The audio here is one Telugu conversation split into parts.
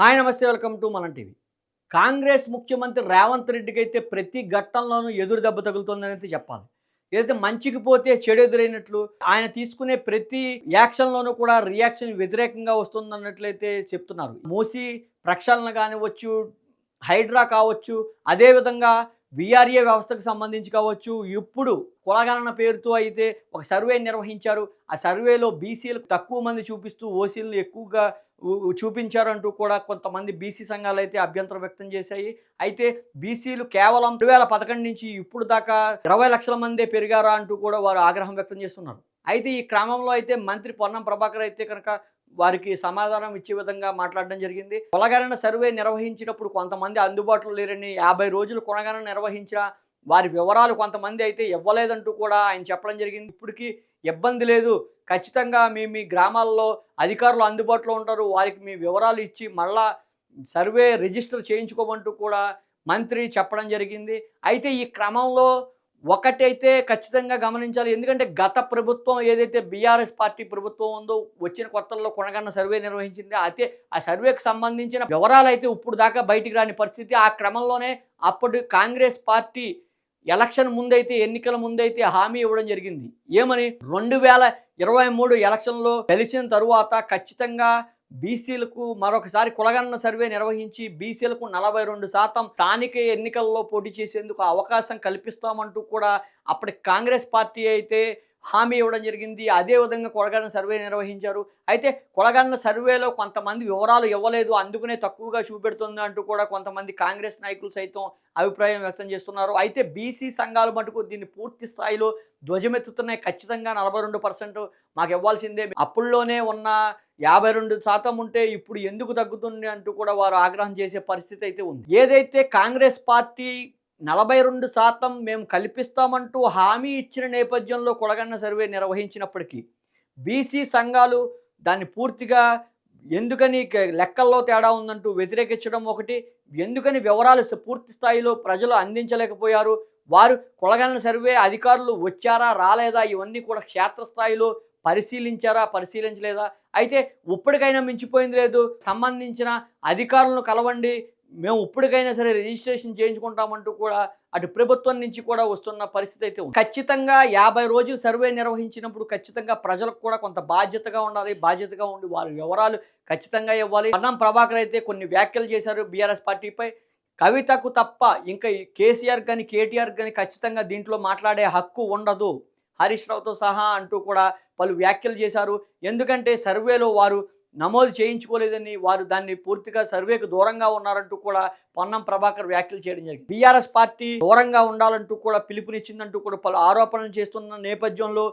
హాయ్ నమస్తే వెల్కమ్ టు మన టీవీ. కాంగ్రెస్ ముఖ్యమంత్రి రేవంత్ రెడ్డికి అయితే ప్రతి ఘట్టంలోనూ ఎదురు దెబ్బ తగులుతుందని అయితే చెప్పాలి. ఏదైతే మంచికి పోతే చెడు ఎదురైనట్లు ఆయన తీసుకునే ప్రతి యాక్షన్లోనూ కూడా రియాక్షన్ వ్యతిరేకంగా వస్తుందన్నట్లయితే చెప్తున్నారు. మూసి ప్రక్షాళన కానివచ్చు హైడ్రా కావచ్చు అదేవిధంగా విఆర్ఏ వ్యవస్థకు సంబంధించి కావచ్చు ఇప్పుడు కులగణన పేరుతో అయితే ఒక సర్వే నిర్వహించారు. ఆ సర్వేలో బీసీలు తక్కువ మంది చూపిస్తూ ఓసీలను ఎక్కువగా చూపించారంటూ కూడా కొంతమంది బీసీ సంఘాలు అయితే అభ్యంతరం వ్యక్తం చేశాయి. అయితే బీసీలు కేవలం రెండు వేల పదకొండు నుంచి ఇప్పుడు దాకా ఇరవై లక్షల మందే పెరిగారా అంటూ కూడా వారు ఆగ్రహం వ్యక్తం చేస్తున్నారు. అయితే ఈ క్రమంలో అయితే మంత్రి పొన్నం ప్రభాకర్ అయితే కనుక వారికి సమాధానం ఇచ్చే విధంగా మాట్లాడడం జరిగింది. కొలగరణ సర్వే నిర్వహించినప్పుడు కొంతమంది అందుబాటులో లేరని యాభై రోజులు కొనగరణ నిర్వహించిన వారి వివరాలు కొంతమంది అయితే ఇవ్వలేదంటూ కూడా ఆయన చెప్పడం జరిగింది. ఇప్పటికీ ఇబ్బంది లేదు. ఖచ్చితంగా మీ మీ గ్రామాల్లో అధికారులు అందుబాటులో ఉంటారు. వారికి మీ వివరాలు ఇచ్చి మళ్ళా సర్వే రిజిస్టర్ చేయించుకోమంటూ కూడా మంత్రి చెప్పడం జరిగింది. అయితే ఈ క్రమంలో ఒకటైతే ఖచ్చితంగా గమనించాలి. ఎందుకంటే గత ప్రభుత్వం ఏదైతే బీఆర్ఎస్ పార్టీ ప్రభుత్వం ఉందో వచ్చిన కొత్తల్లో కొనగన్న సర్వే నిర్వహించింది. అయితే ఆ సర్వేకి సంబంధించిన వివరాలు అయితే ఇప్పుడు దాకా బయటికి రాని పరిస్థితి. ఆ క్రమంలోనే అప్పుడు కాంగ్రెస్ పార్టీ ఎలక్షన్ ముందైతే ఎన్నికల ముందైతే హామీ ఇవ్వడం జరిగింది. ఏమని? రెండు వేల ఇరవై మూడు ఎలక్షన్లో గెలిచిన తరువాత ఖచ్చితంగా బీసీలకు మరొకసారి కులగన్న సర్వే నిర్వహించి బీసీలకు నలభై రెండు శాతం స్థానిక ఎన్నికల్లో పోటీ చేసేందుకు అవకాశం కల్పిస్తామంటూ కూడా అప్పటి కాంగ్రెస్ పార్టీ అయితే హామీ ఇవ్వడం జరిగింది. అదేవిధంగా కొలగన్న సర్వే నిర్వహించారు. అయితే కొలగన్న సర్వేలో కొంతమంది వివరాలు ఇవ్వలేదు. అందుకనే తక్కువగా చూపెడుతుంది అంటూ కూడా కొంతమంది కాంగ్రెస్ నాయకులు సైతం అభిప్రాయం వ్యక్తం చేస్తున్నారు. అయితే బీసీ సంఘాలు మటుకు దీన్ని పూర్తి స్థాయిలో ధ్వజమెత్తుతున్నాయి. ఖచ్చితంగా నలభై రెండు పర్సెంట్ మాకు ఇవ్వాల్సిందే. అప్పుల్లోనే ఉన్న యాభై రెండు శాతం ఉంటే ఇప్పుడు ఎందుకు తగ్గుతుంది అంటూ కూడా వారు ఆగ్రహం చేసే పరిస్థితి అయితే ఉంది. ఏదైతే కాంగ్రెస్ పార్టీ నలభై రెండు శాతం మేము కల్పిస్తామంటూ హామీ ఇచ్చిన నేపథ్యంలో కొడగన్న సర్వే నిర్వహించినప్పటికీ బీసీ సంఘాలు దాన్ని పూర్తిగా ఎందుకని లెక్కల్లో తేడా ఉందంటూ వ్యతిరేకించడం ఒకటి ఎందుకని వివరాలు పూర్తి స్థాయిలో ప్రజలు అందించలేకపోయారు వారు కొలగన్న సర్వే అధికారులు వచ్చారా రాలేదా ఇవన్నీ కూడా క్షేత్రస్థాయిలో పరిశీలించారా పరిశీలించలేదా? అయితే ఇప్పటికైనా మించిపోయింది లేదు సంబంధించిన అధికారులను కలవండి మేము ఇప్పటికైనా సరే రిజిస్ట్రేషన్ చేయించుకుంటామంటూ కూడా అటు ప్రభుత్వం నుంచి కూడా వస్తున్న పరిస్థితి అయితే ఉంది. ఖచ్చితంగా యాభై రోజులు సర్వే నిర్వహించినప్పుడు ఖచ్చితంగా ప్రజలకు కూడా కొంత బాధ్యతగా ఉండాలి. బాధ్యతగా ఉండి వారి వివరాలు ఖచ్చితంగా ఇవ్వాలి. అన్నం ప్రభాకర్ అయితే కొన్ని వ్యాఖ్యలు చేశారు బీఆర్ఎస్ పార్టీపై. కవితకు తప్ప ఇంకా కేసీఆర్ కానీ కేటీఆర్ కానీ ఖచ్చితంగా దీంట్లో మాట్లాడే హక్కు ఉండదు. హరీష్ రావుతో సహా అంటూ కూడా పలు వ్యాఖ్యలు చేశారు. ఎందుకంటే సర్వేలో వారు నమోదు చేయించుకోలేదని వారు దాన్ని పూర్తిగా సర్వేకు దూరంగా ఉన్నారంటూ కూడా పొన్నం ప్రభాకర్ వ్యాఖ్యలు చేయడం జరిగింది. బీఆర్ఎస్ పార్టీ దూరంగా ఉండాలంటూ కూడా పిలుపునిచ్చిందంటూ కూడా పలు ఆరోపణలు చేస్తున్న నేపథ్యంలో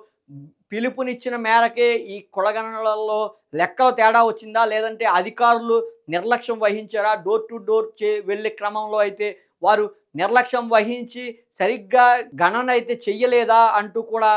పిలుపునిచ్చిన మేరకే ఈ కులగణనలలో లెక్కలు తేడా వచ్చిందా? లేదంటే అధికారులు నిర్లక్ష్యం వహించారా? డోర్ టు డోర్ చే వెళ్ళే క్రమంలో అయితే వారు నిర్లక్ష్యం వహించి సరిగ్గా గణన అయితే చెయ్యలేదా అంటూ కూడా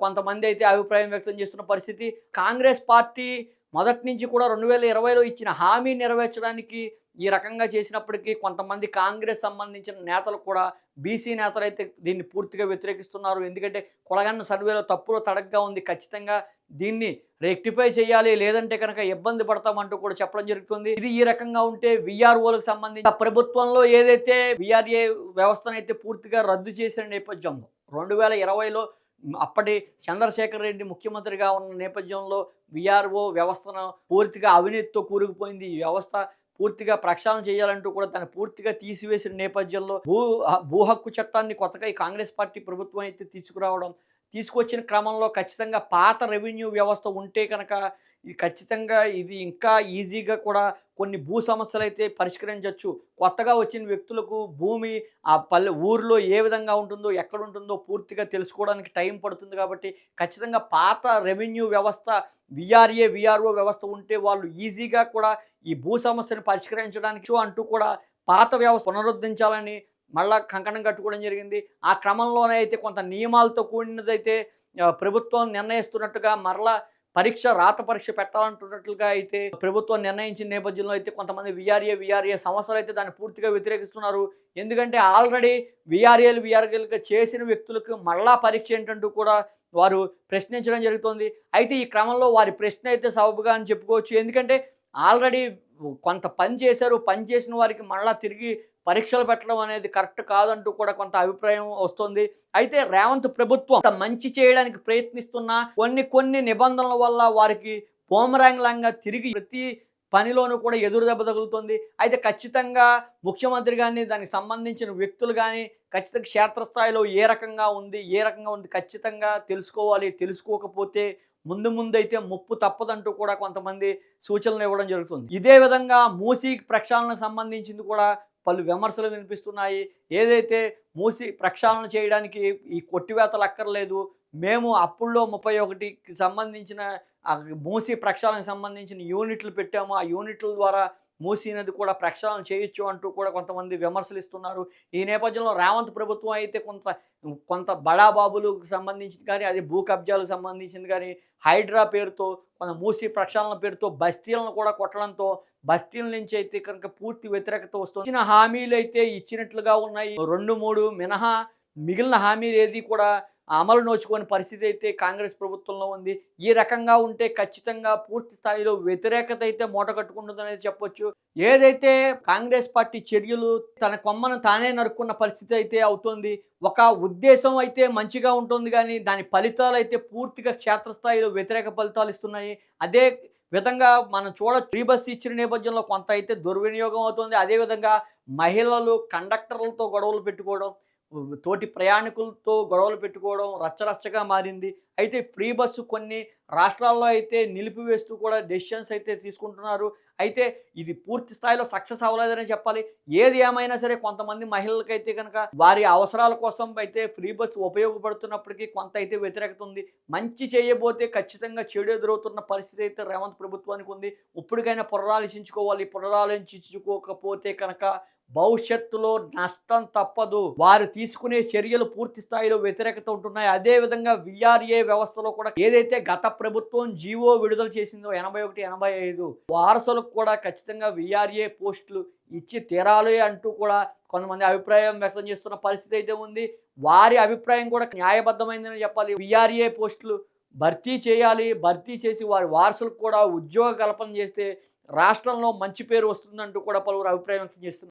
కొంతమంది అయితే అభిప్రాయం వ్యక్తం చేస్తున్న పరిస్థితి. కాంగ్రెస్ పార్టీ మొదటి నుంచి కూడా రెండు వేల ఇరవైలో ఇచ్చిన హామీ నెరవేర్చడానికి ఈ రకంగా చేసినప్పటికీ కొంతమంది కాంగ్రెస్ సంబంధించిన నేతలు కూడా బీసీ నేతలు అయితే దీన్ని పూర్తిగా వ్యతిరేకిస్తున్నారు. ఎందుకంటే కొలగన్న సర్వేలో తప్పులో తడగ్గా ఉంది. ఖచ్చితంగా దీన్ని రెక్టిఫై చేయాలి. లేదంటే కనుక ఇబ్బంది పడతామంటూ కూడా చెప్పడం జరుగుతుంది. ఇది ఈ రకంగా ఉంటే విఆర్ఓలకు సంబంధించి ప్రభుత్వంలో ఏదైతే విఆర్ఏ వ్యవస్థను అయితే పూర్తిగా రద్దు చేసిన నేపథ్యంలో రెండు వేల ఇరవైలో అప్పటి చంద్రశేఖర్ రెడ్డి ముఖ్యమంత్రిగా ఉన్న నేపథ్యంలో విఆర్ఓ వ్యవస్థను పూర్తిగా అవినీతితో కూరుకుపోయింది. ఈ వ్యవస్థ పూర్తిగా ప్రక్షాళన చేయాలంటూ కూడా తను పూర్తిగా తీసివేసిన నేపథ్యంలో భూ భూ హక్కు చట్టాన్ని కొత్తగా ఈ కాంగ్రెస్ పార్టీ ప్రభుత్వం అయితే తీసుకురావడం తీసుకొచ్చిన క్రమంలో ఖచ్చితంగా పాత రెవెన్యూ వ్యవస్థ ఉంటే కనుక ఇది ఖచ్చితంగా ఇది ఇంకా ఈజీగా కూడా కొన్ని భూ సమస్యలు అయితే పరిష్కరించవచ్చు కొత్తగా వచ్చిన వ్యక్తులకు భూమి ఆ పల్లె ఊరిలో ఏ విధంగా ఉంటుందో ఎక్కడ ఉంటుందో పూర్తిగా తెలుసుకోవడానికి టైం పడుతుంది కాబట్టి ఖచ్చితంగా పాత రెవెన్యూ వ్యవస్థ విఆర్ఏ విఆర్ఓ వ్యవస్థ ఉంటే వాళ్ళు ఈజీగా కూడా ఈ భూ సమస్యను పరిష్కరించడానికి అంటూ కూడా పాత వ్యవస్థ పునరుద్ధరించాలని మళ్ళా కంకణం కట్టుకోవడం జరిగింది. ఆ క్రమంలోనే అయితే కొంత నియమాలతో కూడినదైతే ప్రభుత్వం నిర్ణయిస్తున్నట్టుగా మరలా పరీక్ష రాత పరీక్ష పెట్టాలంటున్నట్లుగా అయితే ప్రభుత్వం నిర్ణయించిన నేపథ్యంలో అయితే కొంతమంది విఆర్ఏ విఆర్ఏ సంస్థలు అయితే దాన్ని పూర్తిగా వ్యతిరేకిస్తున్నారు. ఎందుకంటే ఆల్రెడీ విఆర్ఏలు విఆర్ఏలుగా చేసిన వ్యక్తులకు మళ్ళా పరీక్ష ఏంటంటూ కూడా వారు ప్రశ్నించడం జరుగుతుంది. అయితే ఈ క్రమంలో వారి ప్రశ్న అయితే సబబుగా అని చెప్పుకోవచ్చు. ఎందుకంటే ఆల్రెడీ కొంత పని చేశారు. పని చేసిన వారికి మళ్ళా తిరిగి పరీక్షలు పెట్టడం అనేది కరెక్ట్ కాదంటూ కూడా కొంత అభిప్రాయం వస్తుంది. అయితే రేవంత్ ప్రభుత్వం అంత మంచి చేయడానికి ప్రయత్నిస్తున్నా కొన్ని కొన్ని నిబంధనల వల్ల వారికి పోమరాంగ్లంగా తిరిగి ప్రతి పనిలోనూ కూడా ఎదురు దెబ్బ తగులుతుంది. అయితే ఖచ్చితంగా ముఖ్యమంత్రి కానీ దానికి సంబంధించిన వ్యక్తులు కానీ ఖచ్చితంగా క్షేత్రస్థాయిలో ఏ రకంగా ఉంది ఏ రకంగా ఉంది ఖచ్చితంగా తెలుసుకోవాలి తెలుసుకోకపోతే ముందు ముందు అయితే ముప్పు తప్పదంటూ కూడా కొంతమంది సూచనలు ఇవ్వడం జరుగుతుంది. ఇదే విధంగా మూసీ ప్రక్షాళనకు సంబంధించింది కూడా పలు విమర్శలు వినిపిస్తున్నాయి. ఏదైతే మూసి ప్రక్షాళన చేయడానికి ఈ కొట్టివేతలు అక్కర్లేదు మేము అప్పుల్లో ముప్పై ఒకటికి సంబంధించిన మూసి ప్రక్షాళనకు సంబంధించిన యూనిట్లు పెట్టాము. ఆ యూనిట్ల ద్వారా మూసీ నది కూడా ప్రక్షాళన చేయొచ్చు అంటూ కూడా కొంతమంది విమర్శలు ఇస్తున్నారు. ఈ నేపథ్యంలో రేవంత్ ప్రభుత్వం అయితే కొంత కొంత బడాబాబులకు సంబంధించింది కానీ అది భూ కబ్జాలకు సంబంధించింది కానీ హైడ్రా పేరుతో కొంత మూసి ప్రక్షాళన పేరుతో బస్తీలను కూడా కొట్టడంతో బస్తీల నుంచి అయితే కనుక పూర్తి వ్యతిరేకత వస్తుంది. ఇచ్చిన హామీలు అయితే ఇచ్చినట్లుగా ఉన్నాయి. రెండు మూడు మినహా మిగిలిన హామీలు ఏది కూడా అమలు నోచుకోని పరిస్థితి అయితే కాంగ్రెస్ ప్రభుత్వంలో ఉంది. ఈ రకంగా ఉంటే ఖచ్చితంగా పూర్తి స్థాయిలో వ్యతిరేకత అయితే మూట కట్టుకుంటుందనేది చెప్పొచ్చు. ఏదైతే కాంగ్రెస్ పార్టీ చర్యలు తన కొమ్మను తానే నరుక్కున్న పరిస్థితి అయితే అవుతుంది. ఒక ఉద్దేశం అయితే మంచిగా ఉంటుంది కానీ దాని ఫలితాలు అయితే పూర్తిగా క్షేత్రస్థాయిలో వ్యతిరేక ఫలితాలు ఇస్తున్నాయి. అదే విధంగా మనం చూడొచ్చు ఫ్రీ బస్సు ఇచ్చిన నేపథ్యంలో కొంత అయితే దుర్వినియోగం అవుతుంది. అదేవిధంగా మహిళలు కండక్టర్లతో గొడవలు పెట్టుకోవడం తోటి ప్రయాణికులతో గొడవలు పెట్టుకోవడం రచ్చరచ్చగా మారింది. అయితే ఫ్రీ బస్సు కొన్ని రాష్ట్రాల్లో అయితే నిలిపివేస్తూ కూడా డెసిషన్స్ అయితే తీసుకుంటున్నారు. అయితే ఇది పూర్తి స్థాయిలో సక్సెస్ అవ్వలేదని చెప్పాలి. ఏది ఏమైనా సరే కొంతమంది మహిళలకైతే కనుక వారి అవసరాల కోసం అయితే ఫ్రీ బస్సు ఉపయోగపడుతున్నప్పటికీ కొంత అయితే వ్యతిరేకత ఉంది. మంచి చేయబోతే ఖచ్చితంగా చెడు ఎదురవుతున్న పరిస్థితి అయితే రేవంత్ ప్రభుత్వానికి ఉంది. ఇప్పటికైనా పునరాలోచించుకోవాలి. పునరాలోచించుకోకపోతే కనుక భవిష్యత్తులో నష్టం తప్పదు. వారు తీసుకునే చర్యలు పూర్తి స్థాయిలో వ్యతిరేకత ఉంటున్నాయి. అదే విధంగా విఆర్ఏ వ్యవస్థలో కూడా ఏదైతే గత ప్రభుత్వం జీవో విడుదల చేసిందో ఎనభై ఒకటి ఎనభై ఐదు వారసులకు కూడా ఖచ్చితంగా విఆర్ఏ పోస్టులు ఇచ్చి తీరాలి అంటూ కూడా కొంతమంది అభిప్రాయం వ్యక్తం చేస్తున్న పరిస్థితి అయితే ఉంది. వారి అభిప్రాయం కూడా న్యాయబద్ధమైందని చెప్పాలి. విఆర్ఏ పోస్టులు భర్తీ చేయాలి. భర్తీ చేసి వారి వారసులకు కూడా ఉద్యోగ కల్పన చేస్తే రాష్ట్రంలో మంచి పేరు వస్తుందంటూ కూడా పలువురు అభిప్రాయం వ్యక్తం చేస్తున్నారు.